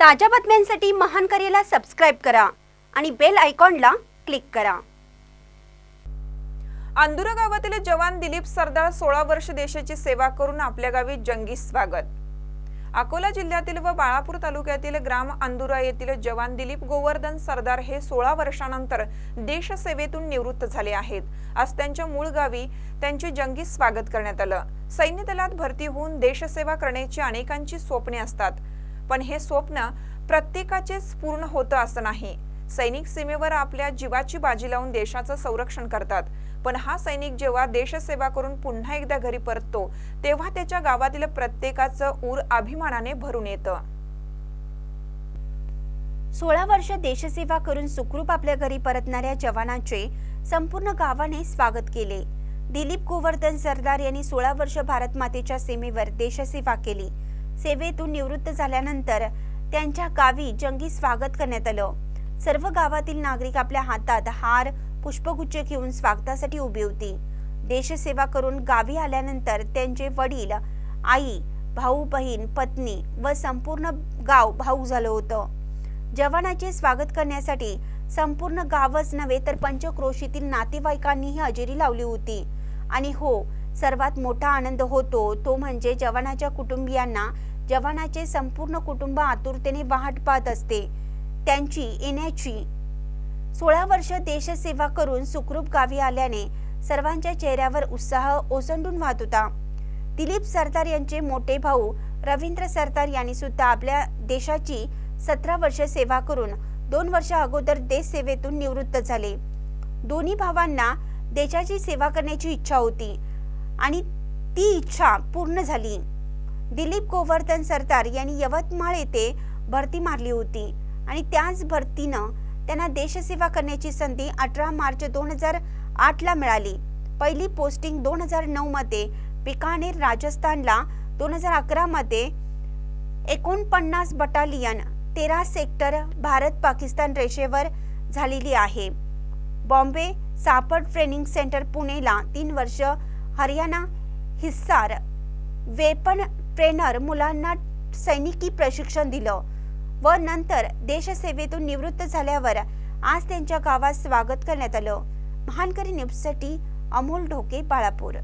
ताज्या बातम्यांसाठी महान करेला सबस्क्राईब करा आणि बेल आयकॉनला क्लिक करा. अंदुरा गावातील जवान दिलीप सरदार सोळा वर्ष देशाची सेवा करून आपल्या गावी जंगी स्वागत. अकोला जिल्ह्यातील व बाळापूर तालुक्यातील ग्राम अंदुरा येथील जवान दिलीप गोवर्धन सरदार हे सोळा वर्षानंतर देशसेवेतून निवृत्त झाले आहेत. आज त्यांच्या मूळ गावी त्यांचे जंगी स्वागत करण्यात आलं. सैन्य दलात भरती होऊन देशसेवा करण्याची अनेकांची स्वप्ने असतात. पण हे स्वप्न प्रत्येकाचेच पूर्ण होतं असं नाही. सैनिक सीमेवर आपल्या जीवाची बाजी लावून देशाचं संरक्षण करतात. पण हा सैनिक जेव्हा देशसेवा करून पुन्हा एकदा घरी परततो तेव्हा त्याच्या गावातील प्रत्येकाचं ऊर अभिमानाने भरून येतं. सोळा वर्ष देशसेवा करून सुखरूप आपल्या घरी परतणाऱ्या जवानांचे संपूर्ण गावाने स्वागत केले. दिलीप गोवर्धन सरदार यांनी सोळा वर्ष भारत मातेच्या सीमेवर देशसेवा केली. सेवेतून निवृत्त झाल्यानंतर त्यांच्या गावी जंगी स्वागत करण्यात आलं. सर्व गावातील नागरिक आपल्या हातात हार पुष्पगुच्छ घेऊन स्वागतासाठी उभी होती. देशसेवा करून गावी आल्यानंतर त्यांचे वडील आई भाऊ बहीण पत्नी व संपूर्ण गाव भाऊ झालं होतं. जवानाचे स्वागत करण्यासाठी संपूर्ण गावच नव्हे तर पंचक्रोशीतील नातेवाईकांनीही हजेरी लावली होती. आणि हो सर्वात मोठा आनंद होतो तो म्हणजे जवानाच्या कुटुंबियांना जवानाचे संपूर्ण कुटुंब आतुरतेने वाट पाहत असते. त्यांची येण्याची सोळा वर्ष देशसेवा करून सुखरूप गावी आल्याने सर्वांच्या चेहऱ्यावर उत्साह ओसंडून वाहत होता. दिलीप सरदार यांचे मोठे भाऊ रवींद्र सरदार यांनी सुद्धा आपल्या देशाची सतरा वर्ष सेवा करून दोन वर्ष अगोदर देश सेवेतून निवृत्त झाले. दोन्ही भावांना देशाची सेवा करण्याची इच्छा होती आणि ती इच्छा पूर्ण झाली. दिलीप गोवर्धन सरदार यांनी यवतमाळ येथे भरती मारली होती. आणि त्याच भरतीनं त्यांना देशसेवा करण्याची संधी अठरा मार्च दोन हजार आठला मिळाली. पहिली पोस्टिंग दोन हजार नऊमध्ये बिकानेर राजस्थानला दोन हजार अकरामध्ये एकोणपन्नास बटालियन तेरा सेक्टर भारत पाकिस्तान रेषेवर झालेली आहे. बॉम्बे सापड ट्रेनिंग सेंटर पुणेला तीन वर्ष हरियाणा हिस्सार वेपन ट्रेनर मुलांना सैनिकी प्रशिक्षण दिलं व नंतर देशसेवेतून निवृत्त झाल्यावर आज त्यांच्या गावात स्वागत करण्यात आलं. महानकरी न्यूजसाठी अमोल ढोके बाळापूर.